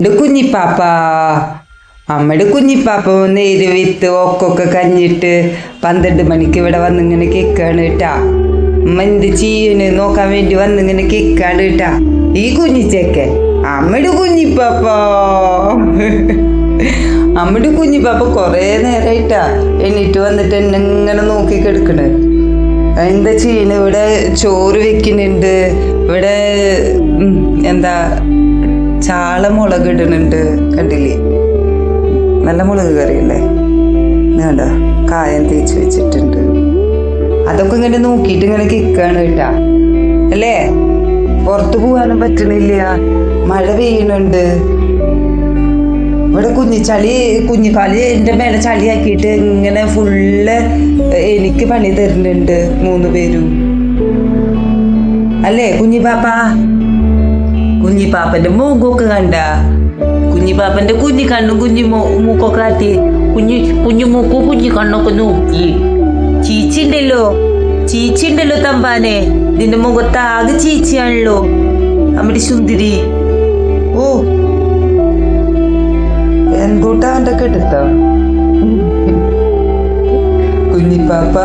ഇത് കുഞ്ഞിപ്പാപ്പ അമ്മയുടെ കുഞ്ഞിപ്പാപ്പ നേര് വിത്ത് ഒക്കൊക്കെ കഞ്ഞിട്ട് പന്ത്രണ്ട് മണിക്ക് ഇവിടെ വന്നിങ്ങനെ കേക്കാണ് കേട്ടാ. അമ്മ എന്ത് ചെയ്യണ്? നോക്കാൻ വേണ്ടി വന്നിങ്ങനെ കേക്കാണ് കേട്ടാ. ഈ കുഞ്ഞിച്ചേക്കെ അമ്മയുടെ കുഞ്ഞിപ്പാപ്പ അമ്മയുടെ കുഞ്ഞിപ്പാപ്പ കൊറേ നേരമായിട്ടാ എണീറ്റ് വന്നിട്ട് എന്നെ ഇങ്ങനെ നോക്കി കിടക്കണ്. എന്താ ചെയ്യണ്? ഇവിടെ ചോറ് വെക്കുന്നുണ്ട്. ഇവിടെ എന്താ ചാള മുളക് ഇടുന്നുണ്ട് കണ്ടില്ലേ? നല്ല മുളക് കറിയല്ലേ വേണ്ട കായം തേച്ച് വെച്ചിട്ടുണ്ട്. അതൊക്കെ ഇങ്ങനെ നോക്കിയിട്ട് ഇങ്ങനെ കിക്കാണ് കേട്ടാ. അല്ലേ? പുറത്തു പോകാനും പറ്റണില്ല. മഴ പെയ്യണുണ്ട് ഇവിടെ കുഞ്ഞി ചളി കുഞ്ഞിക്കാലി എന്റെ മേലെ ചളിയാക്കിയിട്ട് ഇങ്ങനെ ഫുള്ള് എനിക്ക് പണി തരുന്നുണ്ട് മൂന്ന് പേരും. അല്ലേ കുഞ്ഞിപ്പാപ്പ കുഞ്ഞിപ്പാപ്പന്റെ മൂക്കൊക്കെ കണ്ട കുഞ്ഞിപ്പാപ്പന്റെ കുഞ്ഞി കണ്ണും കുഞ്ഞി മൂക്കൊക്കെ കാട്ടി കുഞ്ഞി കുഞ്ഞു മൂക്കും കുഞ്ഞി കണ്ണൊക്കെ നോക്കി ചീച്ചിണ്ടല്ലോ ചീച്ചിണ്ടല്ലോ തമ്പാനെ നിന്റെ മുഖത്ത് ആകെ ചീച്ചിയാണല്ലോ നമ്മുടെ സുന്ദരി ഓ എന്തൂട്ടാ അവന്റെ കെടുത്ത കുഞ്ഞിപ്പാപ്പ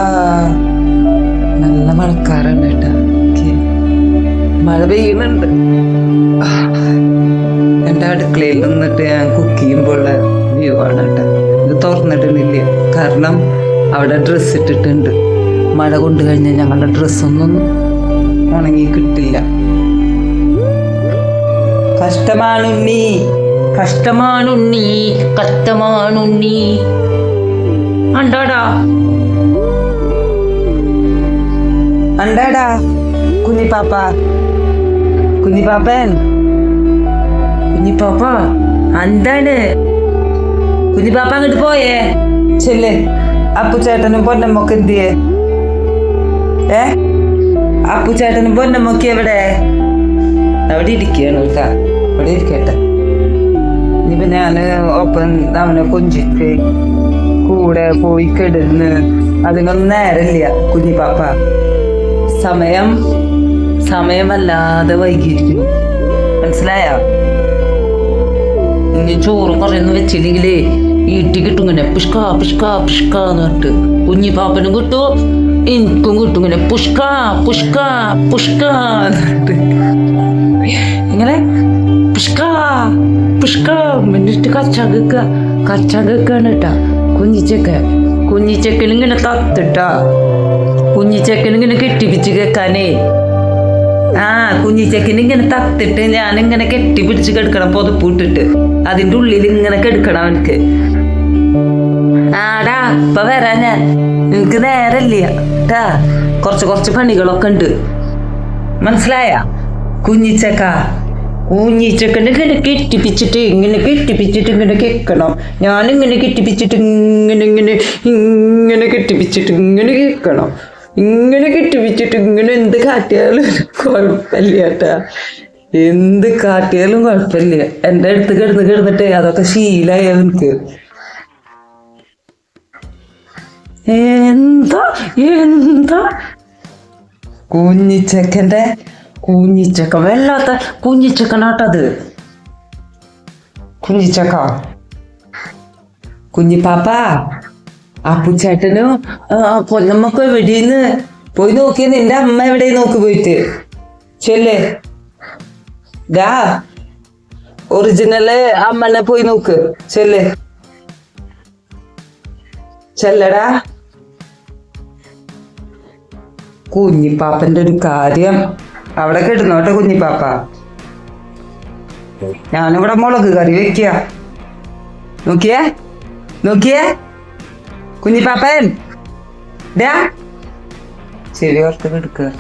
നല്ല മഴക്കാറുണ്ട് കേട്ടാ. മഴ പെയ്യുന്നുണ്ട് നിന്നിട്ട് ഞാൻ കുക്ക് ചെയ്യുമ്പോഴുള്ള വ്യൂ ആണ് കേട്ടോ. ഇത് തുറന്നിട്ടില്ല കാരണം അവിടെ ഡ്രസ്സ് ഇട്ടിട്ടുണ്ട്. മഴ കൊണ്ടു കഴിഞ്ഞാൽ ഞങ്ങളുടെ ഡ്രസ്സൊന്നും ഉണങ്ങി കിട്ടില്ല. കഷ്ടമാണുണ്ണി കഷ്ടമാണുണ്ണി കഷ്ടമാണുണ്ണി അണ്ടാടാ. അണ്ടാടാ കുഞ്ഞിപ്പാപ്പ. കുഞ്ഞിപ്പാപ്പൻ. കുഞ്ഞിപ്പാപ്പ. എന്താണ് കുഞ്ഞിപ്പാപ്പ അങ്ങോട്ട് പോയേ? ചെല്ലേ. അപ്പു ചേട്ടനും പൊന്നമ്മക്ക് എന്തിയേ ഏ? അപ്പു ചേട്ടനും പൊന്നമ്മക്ക് എവിടെ? അവിടെ ഇരിക്കുകയാണ് കേട്ടാ. അവിടെ ഇരിക്കട്ടെ. ഇനിയിപ്പോ ഞാൻ ഒപ്പം അവനെ കൊഞ്ചിട്ട് കൂടെ പോയി കിടന്ന് അതിനൊന്നും നേരമില്ല കുഞ്ഞിപ്പാപ്പ. സമയം സമയമല്ലാതെ വൈകിയിരിക്കുന്നു. മനസ്സിലായോ? ഇനി ചോറ് കുറയൊന്നും വെച്ചില്ലെങ്കിലേ ഈട്ടി കിട്ടും ഇങ്ങനെ പുഷ്ക പുഷ്ക പുഷ്ക എന്ന് പറഞ്ഞിട്ട്. കുഞ്ഞി പാപ്പനും കിട്ടും എനിക്കും കിട്ടും ഇങ്ങനെ പുഷ്ക പുഷ്ക പുഷ്ക ഇങ്ങനെ പുഷ്ക പുഷ്ക എന്നിട്ട് കച്ച കച്ചകക്കാണ് കേട്ടാ. കുഞ്ഞിച്ചക്ക കുഞ്ഞിച്ചക്കനിങ്ങനെ തത്തിട്ടാ. കുഞ്ഞിച്ചക്കനിങ്ങനെ കെട്ടിപ്പിച്ച് കേക്കാനേ ആ കുഞ്ഞിച്ചക്കിന് ഇങ്ങനെ തത്തിട്ട് ഞാൻ ഇങ്ങനെ കെട്ടി പിടിച്ച് കിടക്കണം പുതപ്പിട്ടിട്ട് അതിന്റെ ഉള്ളിൽ ഇങ്ങനെ കെടുക്കണം അവനക്ക് ആടാ ഇപ്പൊ വരാ ഞാൻ. എനിക്ക് നേരല്ല ട്ടാ കുറച്ച് കുറച്ച് പണികളൊക്കെ ഉണ്ട്. മനസ്സിലായ? കുഞ്ഞിച്ചക്ക. കുഞ്ഞിച്ചക്കനെ ഇങ്ങനെ കെട്ടിപ്പിച്ചിട്ട് ഇങ്ങനെ കെട്ടിപ്പിച്ചിട്ട് ഇങ്ങനെ കേൾക്കണം ഞാനിങ്ങനെ കെട്ടിപ്പിച്ചിട്ട് ഇങ്ങനെ ഇങ്ങനെ ഇങ്ങനെ കെട്ടിപ്പിച്ചിട്ട് ഇങ്ങനെ കേൾക്കണം ഇങ്ങനെ കെട്ടിപ്പിച്ചിട്ട് ഇങ്ങനെ എന്ത് കാട്ടിയാലും കുഴപ്പമില്ല കേട്ടാ. എന്ത് കാട്ടിയാലും കുഴപ്പമില്ല. എന്റെ അടുത്ത് കിടന്ന് കിടന്നിട്ട് അതൊക്കെ ശീലായി അവനക്ക് എന്താ എന്താ? കുഞ്ഞിച്ചക്കന്റെ കുഞ്ഞിച്ചക്ക വല്ലാത്ത കുഞ്ഞിച്ചക്കനാട്ടത്. കുഞ്ഞിച്ചക്ക. കുഞ്ഞിപ്പാപ്പ. അപ്പുച്ചേട്ടനും പൊന്നമ്മക്ക് എവിടെയെന്ന് പോയി നോക്കിയ നിന്റെ അമ്മ എവിടെ നോക്കി പോയിട്ട്? ചെല്ലേ. ദാ ഒറിജിനൽ അമ്മനെ പോയി നോക്ക്. ചെല്ലേ. ചെല്ലടാ. കുഞ്ഞിപ്പാപ്പന്റെ ഒരു കാര്യം. അവിടെ കിടന്നോട്ടെ കുഞ്ഞിപ്പാപ്പ. ഞാനിവിടെ മുളക് കറി വെക്കുക നോക്കിയേ? നോക്കിയേ? കുഞ്ഞിപ്പാപ്പൻ ശരി ഓർത്ത് എടുക്കുക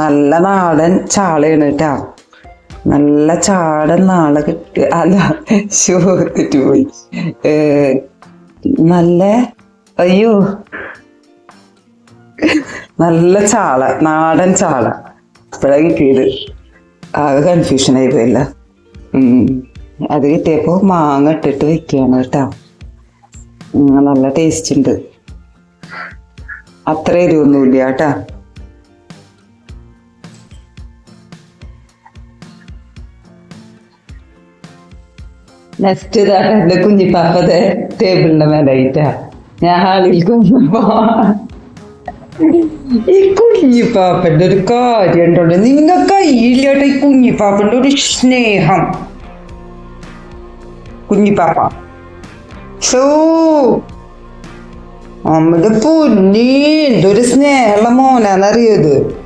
നല്ല നാടൻ ചാളയാണ് കേട്ടാ. നല്ല ചാടൻ നാളെ കിട്ടി. അല്ല ഷോ പോയി നല്ല അയ്യോ. നല്ല ചാള നാടൻ ചാള. ഇപ്പോഴാണ് കിട്ടിയത്. ആകെ കൺഫ്യൂഷൻ ആയതല്ല അത് കിട്ടിയപ്പോൾ മാങ്ങ ഇട്ടിട്ട് വെക്കുകയാണ് കേട്ടോ. നല്ല ടേസ്റ്റ് ഉണ്ട്. അത്ര എരിവൊന്നുമില്ല കേട്ടാ. നെക്സ്റ്റ് ഇതാണ് എന്റെ കുഞ്ഞിപ്പാപ്പത്തെ ടേബിളിന്റെ മേലായിട്ടാ ഞാൻ ഹാളിൽ കുഞ്ഞപ്പോ ഈ കുഞ്ഞിപ്പാപ്പന്റെ ഒരു കാര്യം ഉണ്ടോ? നിങ്ങൾക്ക് ഈ കുഞ്ഞിപ്പാപ്പന്റെ ഒരു സ്നേഹം. കുഞ്ഞിപ്പാപ്പ ഷൂ നമ്മുടെ പൊന്നി. എന്തൊരു സ്നേഹമുള്ള മോനാന്നറിയത്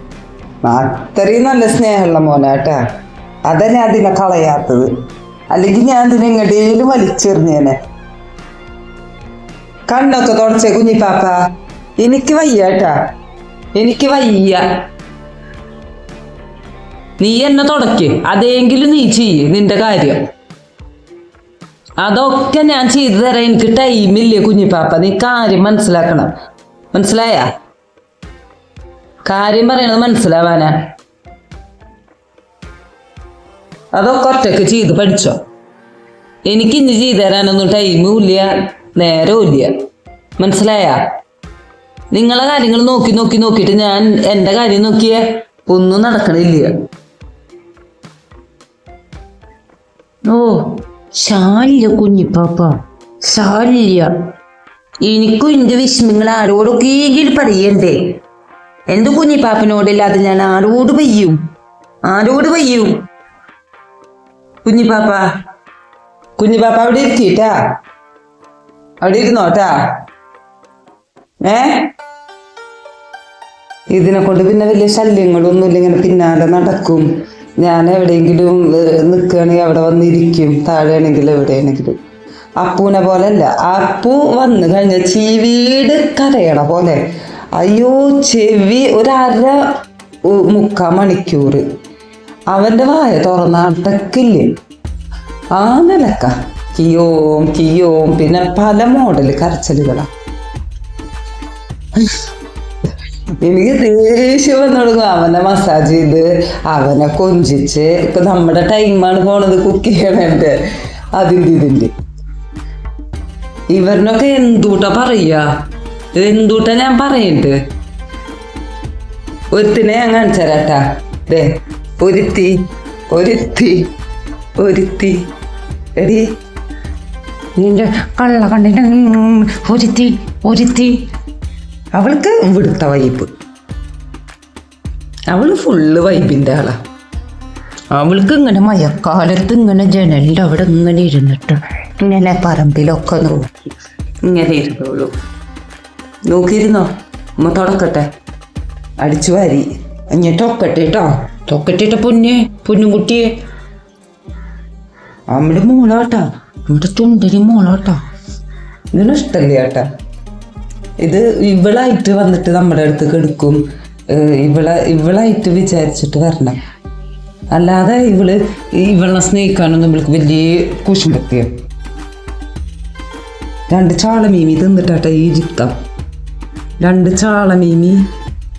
അത്രയും നല്ല സ്നേഹമുള്ള മോനാട്ടാ. അതാ അതിനെ കളയാത്തത്. അല്ലെങ്കിൽ ഞാൻ അതിനെ എങ്ങടേലും വലിച്ചെറിഞ്ഞേനെ. കണ്ണൊക്കെ തുടച്ചേ കുഞ്ഞിപ്പാപ്പ എനിക്ക് വയ്യാട്ടാ. എനിക്ക് വയ്യ. നീ എന്നെ തുടക്ക്. അതെങ്കിലും നീ ചെയ്യ് നിന്റെ കാര്യം. അതൊക്കെ ഞാൻ ചെയ്തു തരാം എനിക്ക് ടൈമില്ലേ കുഞ്ഞിപ്പാപ്പ? നീ കാര്യം മനസ്സിലാക്കണം. മനസ്സിലായ? കാര്യം പറയണത് മനസ്സിലാവാനാ. അതൊക്കെ ഒറ്റയ്ക്ക് ചെയ്ത് പഠിച്ചോ? എനിക്ക് ഇനി ചെയ്തു തരാനൊന്നും ടൈമും ഇല്ല. നേരവും ഇല്ല. മനസ്സിലായ? നിങ്ങളെ കാര്യങ്ങൾ നോക്കി നോക്കി നോക്കിയിട്ട് ഞാൻ എന്റെ കാര്യം നോക്കിയേ ഒന്നും നടക്കണില്ല. ഓ ശാലിയ കുഞ്ഞിപ്പാപ്പ ശാല്യ. എനിക്കും എന്റെ വിഷമങ്ങൾ ആരോടൊക്കെയെങ്കിലും പറയണ്ടേ? എന്റെ കുഞ്ഞിപ്പാപ്പനോടില്ലാതെ ഞാൻ ആരോട് പെയ്യും ആരോട് പെയ്യും കുഞ്ഞിപ്പാപ്പ കുഞ്ഞിപ്പാപ്പ അവിടെ ഇരുത്തിട്ടാ അവിടെ ഇരുന്നോട്ടാ ഏ? ഇതിനെ കൊണ്ട് പിന്നെ വലിയ ശല്യങ്ങളൊന്നുമില്ല ഇങ്ങനെ പിന്നാലെ നടക്കും. ഞാൻ എവിടെയെങ്കിലും നിൽക്കുകയാണെങ്കിൽ അവിടെ വന്നിരിക്കും. താഴെയാണെങ്കിലും എവിടെയാണെങ്കിലും. അപ്പൂനെ പോലെ അല്ല അപ്പു വന്നു കഴിഞ്ഞ ചീവീട് കരയണ പോലെ. അയ്യോ ചെവി ഒരര മുക്കാ മണിക്കൂർ. അവന്റെ വായ തുറന്ന അടക്കില്ലേ? ആ നിലക്ക. കിയോം കിയോം. പിന്നെ പല മോഡൽ കരച്ചലുകളാ. എനിക്ക് ദേഷ്യം വന്നു തുടങ്ങും അവനെ മസാജ് ചെയ്ത് അവനെ കൊഞ്ചിച്ച് ഇപ്പൊ നമ്മുടെ ടൈമാണ് പോണത് കുക്ക് ചെയ്യണേന്റെ അതിന്റെ ഇതിന്റെ ഇവരിനൊക്കെ എന്തൂട്ടാ പറയാ എന്തൂട്ടാ ഞാൻ പറയണ്ട് ഒരുത്തിനെ ഞാൻ കാണിച്ചു തരാട്ടാ ദേ ഒരുത്തി ഒരുത്തി ഒരുത്തി എടി നിന്റെ കള്ള കണ്ടിട്ട് ഒരുത്തി ഒരുത്തി അവൾക്ക് വിടുത്ത വൈബ് അവൾ ഫുള്ള് വൈബിന്റെ ആളാ. അവൾക്ക് ഇങ്ങനെ മഴക്കാലത്ത് ഇങ്ങനെ ജനലിന്റെ അവിടെ ഇങ്ങനെ ഇരുന്നിട്ട് ഇങ്ങനെ പറമ്പിലൊക്കെ നോക്കി. ഇങ്ങനെ ഇരുന്നോളൂ. നോക്കിയിരുന്നോ? അമ്മ തുടക്കട്ടെ. അടിച്ചു വാരി. എന്നിട്ട് തൊക്കട്ടെ കേട്ടോ തൊക്കട്ടിട്ട പൊന്നെ പൊന്നും കുട്ടിയെ നമ്മുടെ മോളാട്ടാ. നമ്മുടെ ചുണ്ടരി മോളാട്ടാ. ഇതിനിഷ്ടല്ലേ ചേട്ടാ ഇത് ഇവളായിട്ട് വന്നിട്ട് നമ്മുടെ അടുത്ത് കെടുക്കും. ഇവള ഇവളെ ഇവളായിട്ട് വിചാരിച്ചിട്ട് വരണം. അല്ലാതെ ഇവൾ ഇവളെ സ്നേഹിക്കാനൊന്നും ഇവൾക്ക് വലിയ കുശുമ്പത്തിയ. രണ്ട് ചാളമീമി ഈ ജിത്തം. രണ്ട് ചാളമീമി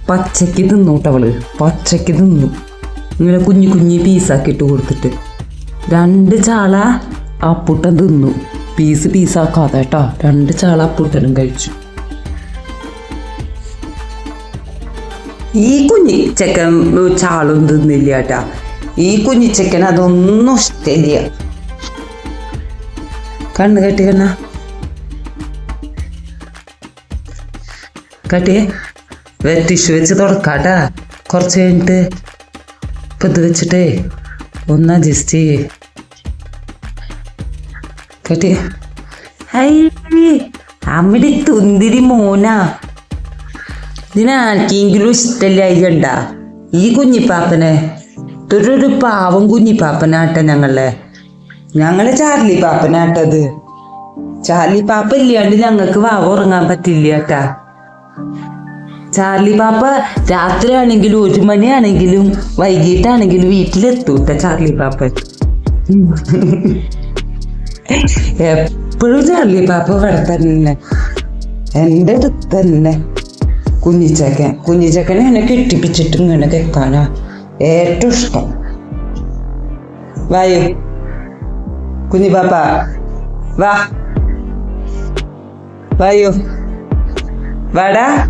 പച്ചയ്ക്ക് തിന്നൂട്ടവൾ പച്ചയ്ക്ക് തിന്നു. ഇങ്ങനെ കുഞ്ഞു കുഞ്ഞു പീസാക്കിയിട്ട് കൊടുത്തിട്ട്. രണ്ട് ചാള അപ്പൂട്ടൻ തിന്നു. പീസ് പീസാക്കാതെ കേട്ടോ. രണ്ട് ചാള അപ്പൂട്ടനും കഴിച്ചു. ഈ കുഞ്ഞി ചെക്കൻ ചാളും തിന്നില്ല കേട്ടാ. ഈ കുഞ്ഞി ചെക്കൻ അതൊന്നും ഇഷ്ടമില്ല. കണ്ണ് കെട്ടി കണ്ണ. കട്ടിയേ ടിഷ്യൂ വെച്ച് തുടക്കാട്ടാ. കുറച്ച് കഴിഞ്ഞിട്ട് ഇപ്പം ഇത് വെച്ചിട്ടേ ഒന്ന് അഡ്ജസ്റ്റ് ചെയ്യേ. കട്ടിയേ തുന്തിരി മോനാ. ഇതിനാർക്കെങ്കിലും ഇഷ്ടമില്ലായികണ്ട? ഈ കുഞ്ഞിപ്പാപ്പനെ. ഇതൊരു പാവം കുഞ്ഞിപ്പാപ്പനാട്ട ഞങ്ങളെ. ഞങ്ങളെ ചാർലി പാപ്പനാട്ടത്. ചാർലി പാപ്പ ഇല്ലാണ്ട് ഞങ്ങൾക്ക് വാവ ഉറങ്ങാൻ പറ്റില്ല കേട്ടാ. ചാർലി പാപ്പ രാത്രിയാണെങ്കിലും ഒരു മണിയാണെങ്കിലും വൈകിട്ടാണെങ്കിലും വീട്ടിലെത്തൂട്ട ചാർലി പാപ്പൻ എപ്പോഴും ചാർലി പാപ്പ ഇവിടെ തന്നെ. എന്റെ അടുത്ത് തന്നെ. കുഞ്ഞിച്ചക്കൻ കുഞ്ഞിച്ചക്കനെ എന്നെ കെട്ടിപ്പിച്ചിട്ട് ഇങ്ങനെ കേൾക്കാനാ ഏറ്റവും ഇഷ്ടം. വായു. കുഞ്ഞി പാപ്പ വാ. വായു. വാടാ.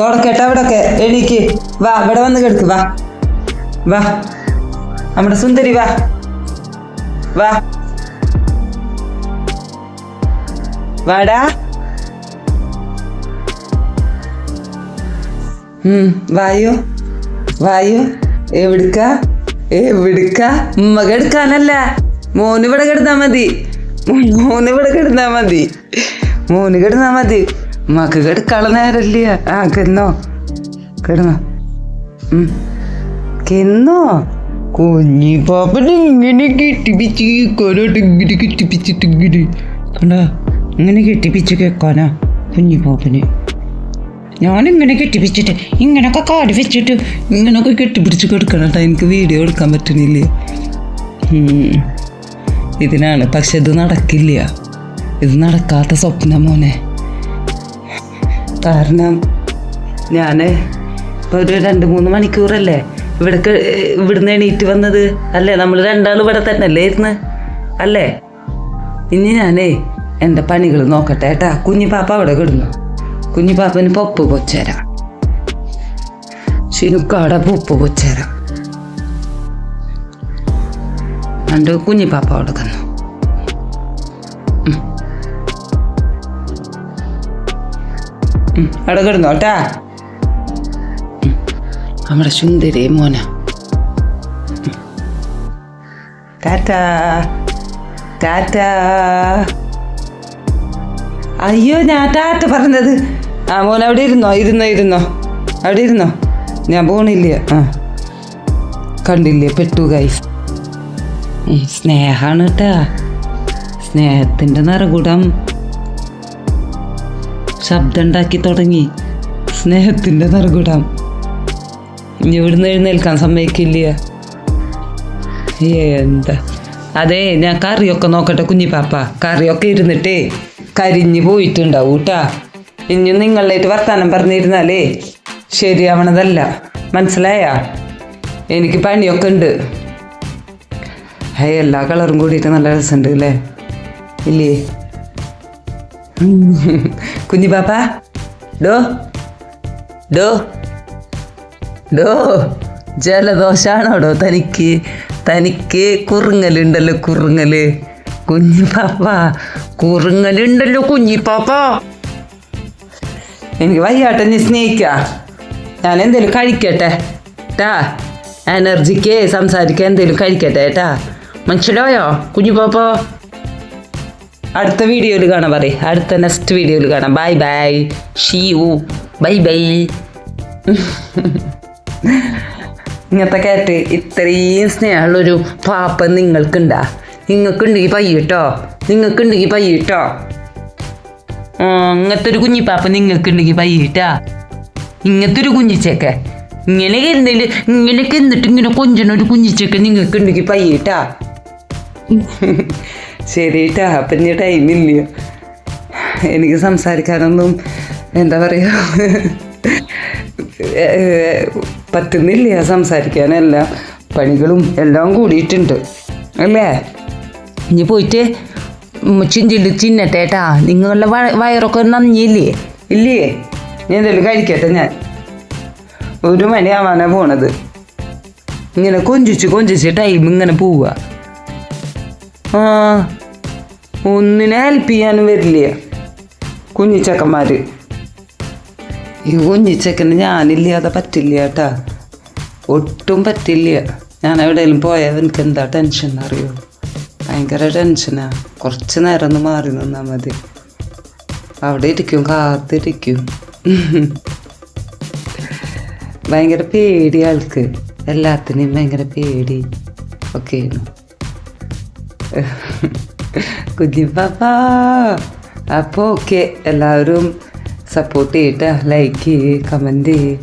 തുടക്കട്ടെ അവിടൊക്കെ. എണീക്ക്. വാ ഇവിടെ വന്ന് കിടക്ക്. വാ. വാ. നമ്മുടെ സുന്ദരി വാ. വാടാ. വായോ. വായോ. എവിടുക്ക? എവിടുക്ക? ഉമ്മ കെടുക്കാനല്ല മോന് ഇവിടെ കിടന്നാ മതി. മോന് ഇവിടെ കിടന്നാ മതി. മോന് കിടന്നാ മതി. ഉമ്മക്ക് കിടക്കാനുള്ള നേരല്ല ആ കിടന്നോ. കിടന്നോ. കിടന്നോ. കുഞ്ഞി പാപ്പന് ഇങ്ങനെ കെട്ടിപ്പിച്ച് കേൾക്കാനായിട്ട് ഇങ്ങനെ കെട്ടിപ്പിച്ചിട്ട് ഇങ്ങനെ കണ്ടാ? ഇങ്ങനെ കെട്ടിപ്പിച്ച് കേൾക്കാനാ കുഞ്ഞി പാപ്പന്. ഞാനിങ്ങനെ കെട്ടിപ്പിച്ചിട്ട് ഇങ്ങനൊക്കെ കാട് വെച്ചിട്ട് ഇങ്ങനൊക്കെ കെട്ടിപ്പിടിച്ച് കിടക്കണട്ടാ എനിക്ക് വീഡിയോ എടുക്കാൻ പറ്റണില്ല. ഇതിനാണ് പക്ഷെ ഇത് നടക്കില്ല. ഇത് നടക്കാത്ത സ്വപ്നം മോനെ. കാരണം ഞാൻ ഇപ്പോൾ ഒരു രണ്ട് മൂന്ന് മണിക്കൂറല്ലേ ഇവിടെ ഇവിടുന്ന് എണീറ്റ് വന്നത്? അല്ലേ? നമ്മൾ രണ്ടാൾ ഇവിടെ തന്നെ അല്ലേ ഇരുന്ന്? അല്ലേ? ഇനി ഞാനേ എന്റെ പണികൾ നോക്കട്ടെ ഏട്ടാ. കുഞ്ഞിപ്പാപ്പ അവിടെ കിടന്നു. കുഞ്ഞിപ്പാപ്പന് പൊപ്പ് പൊച്ചേര ശിനുക്കാട പൊപ്പ് പൊച്ചേര എന്റെ കുഞ്ഞിപ്പാപ്പ കൊടുക്കുന്നു കന്നു അവിടെ കിടന്നോ കേട്ടാ ഉം. നമ്മുടെ സുന്ദരി മോന. ടാറ്റാ. ടാറ്റാ. അയ്യോ ഞാൻ ടാറ്റ പറഞ്ഞത്. ആ മോൻ അവിടെ ഇരുന്നോ? ഇരുന്നോ ഇരുന്നോ. അവിടെ ഇരുന്നോ? ഞാൻ പോണില്ല? ആ. കണ്ടില്ലേ? പെട്ടു ഗൈസ് സ്നേഹാണ് കേട്ടാ സ്നേഹത്തിന്റെ നിറകുടം. ശബ്ദം ഉണ്ടാക്കി തുടങ്ങി. സ്നേഹത്തിന്റെ നിറകുടം. ഇനി ഇവിടുന്ന് എഴുന്നേൽക്കാൻ സമ്മതിക്കില്ല. എന്താ? അതെ ഞാൻ കറിയൊക്കെ നോക്കട്ടെ കുഞ്ഞിപ്പാപ്പ. കറിയൊക്കെ ഇരുന്നിട്ടേ കരിഞ്ഞു പോയിട്ടുണ്ടാവും കേട്ടാ ഇനി നിങ്ങളിലേക്ക് വർത്താനം പറഞ്ഞിരുന്നാലേ ശരിയാവണതല്ല. മനസ്സിലായാ? എനിക്ക് പണിയൊക്കെ ഉണ്ട്. ഹേ എല്ലാ കളറും കൂടിയിട്ട് നല്ല രസമുണ്ട് അല്ലേ? ഇല്ലേ? കുഞ്ഞി പാപ്പ ഡോ ഡോ ഡോ. ജലദോഷാണോടോ തനിക്ക്? തനിക്ക് കുറുങ്ങലുണ്ടല്ലോ കുറുങ്ങൽ. കുഞ്ഞി പാപ്പ കുറുങ്ങലുണ്ടല്ലോ കുഞ്ഞി പാപ്പ. എനിക്ക് വയ്യാട്ടെ നീ സ്നേഹിക്ക. ഞാൻ എന്തേലും കഴിക്കട്ടെ ട്ടാ. എനർജിക്ക് സംസാരിക്കാൻ എന്തേലും കഴിക്കട്ടെ ട്ടാ. മനസ്സിലായോ കുഞ്ഞു പാപ്പ. അടുത്ത വീഡിയോയിൽ കാണാൻ പറയും. അടുത്ത നെക്സ്റ്റ് വീഡിയോയിൽ കാണാം. ബൈ ബൈ ഷീ ബൈ ബൈ ഇങ്ങനത്തെ കേട്ട് ഇത്രയും സ്നേഹമുള്ളൊരു പാപ്പ നിങ്ങൾക്കുണ്ടാ. നിങ്ങൾക്കുണ്ടെങ്കിൽ പയ്യട്ടോ നിങ്ങൾക്കുണ്ടെങ്കിൽ പയ്യ ഇങ്ങനത്തെ ഒരു കുഞ്ഞിപ്പാപ്പ നിങ്ങൾക്കുണ്ടെങ്കിൽ ഉണ്ടെങ്കിൽ വൈകിട്ടാ. ഇങ്ങനത്തെ ഒരു കുഞ്ഞിച്ചക്ക. ഇങ്ങനെ എന്തെങ്കിലും ഇങ്ങനെയൊക്കെ എന്നിട്ട് ഇങ്ങനെ കൊഞ്ചണ ഒരു കുഞ്ഞിച്ചക്ക നിങ്ങൾക്കുണ്ടെങ്കിൽ ഉണ്ടെങ്കിൽ കേട്ടാ ശരി കേട്ടാ അപ്പം ഇനി ടൈമില്ല എനിക്ക് സംസാരിക്കാനൊന്നും എന്താ പറയുക പറ്റുന്നില്ല സംസാരിക്കാനെല്ലാം. പണികളും എല്ലാം കൂടിയിട്ടുണ്ട്. അല്ലേ? ഇനി പോയിട്ട്? ചിഞ്ചിൽ ചിന്നട്ടേട്ടാ നിങ്ങളുടെ വയറൊക്കെ നന്ദിയില്ലേ ഇല്ലേ? ഞാൻ എന്തെങ്കിലും കഴിക്കട്ടെ ഞാൻ. ഒരു മണിയാവാനാ പോണത്. ഇങ്ങനെ കൊഞ്ചിച്ച് കൊഞ്ചിച്ച് ടൈം ഇങ്ങനെ പോവുക ആ ഒന്നിനെ ഹെൽപ്പ് ചെയ്യാനും വരില്ല? കുഞ്ഞിച്ചക്കന്മാർ ഈ കുഞ്ഞിച്ചക്കന് ഞാനില്ലാതെ പറ്റില്ല കേട്ടാ ഒട്ടും പറ്റില്ല. ഞാൻ എവിടെയെങ്കിലും പോയാൽ എനിക്ക് എന്താ ടെൻഷൻ അറിയോ? ഭയങ്കര ടെൻഷനാ. കുറച്ച് നേരം ഒന്ന് മാറി നിന്നാൽ മതി. അവിടെ ഇരിക്കും കാത്തിരിക്കും. ഭയങ്കര പേടി ആൾക്ക്. എല്ലാത്തിനെയും ഭയങ്കര പേടി ഒക്കെയാണ്. കുഞ്ഞിപ്പാപ്പ. അപ്പോൾ ഓക്കെ. എല്ലാവരും സപ്പോർട്ട് ചെയ്യട്ടെ. ലൈക്ക് ചെയ്യ് കമന്റ് ചെയ്യ്.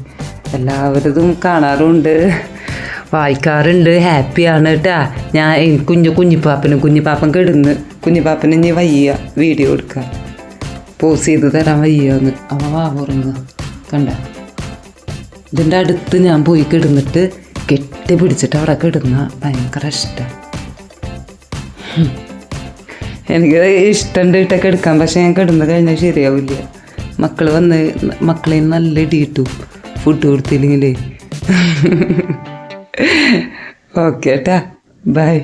എല്ലാവരതും കാണാറുണ്ട്. വായിക്കാറുണ്ട്. ഹാപ്പിയാണ് കേട്ടാ. ഞാൻ കുഞ്ഞു കുഞ്ഞിപ്പാപ്പനും കുഞ്ഞിപ്പാപ്പൻ കിടന്ന് കുഞ്ഞിപ്പാപ്പന് ഇനി വയ്യ. വീഡിയോ എടുക്കാൻ പോസ് ചെയ്ത് തരാൻ വയ്യാന്ന്. അവ വാ കണ്ട? ഇതിന്റെ അടുത്ത് ഞാൻ പോയി കിടന്നിട്ട് കെട്ടി പിടിച്ചിട്ട് അവിടെ കിടന്ന ഭയങ്കര ഇഷ്ടം. എനിക്ക് ഇഷ്ടമുണ്ട് ഇട്ടൊക്കെ എടുക്കാം പക്ഷെ ഞാൻ കിടന്ന് കഴിഞ്ഞാൽ ശരിയാവില്ല. മക്കൾ വന്ന് മക്കളെ നല്ല ഇടിയിട്ടു. ഫുഡ് കൊടുത്തില്ലെങ്കിൽ ഓക്കെ ഏട്ടാ ബൈ